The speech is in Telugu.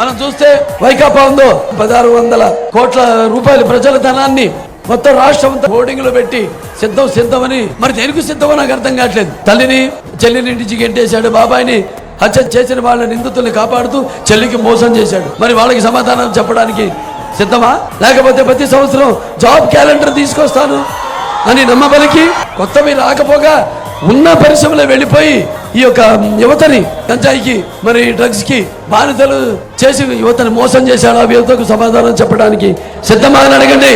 మనం చూస్తే వైకాపా ఉందో? పదహారు వందల కోట్ల రూపాయల ప్రజల ధనాన్ని మొత్తం రాష్ట్రం హోర్డింగ్లో పెట్టి సిద్ధం సిద్ధమని మరి దేనికి సిద్ధమో నాకు అర్థం కావట్లేదు. తల్లిని చెల్లిని ఇంటికి గెంటేశాడు బాబాయిని హత్య చేసిన వాళ్ళ నిందితుల్ని కాపాడుతూ చెల్లికి మోసం చేశాడు. మరి వాళ్ళకి సమాధానం చెప్పడానికి సిద్ధమా? లేకపోతే ప్రతి సంవత్సరం జాబ్ క్యాలెండర్ తీసుకొస్తాను? అని నమ్మబలికి కొత్తవి రాకపోగా ఉన్న పరిశ్రమలో వెళ్ళిపోయి ఈ యొక్క యువతని గంజాయికి మరి డ్రగ్స్కి బానిసలు చేసి యువతని మోసం చేశాడు ఆ యువతకు సమాధానం చెప్పడానికి సిద్ధమా అని అడగండి.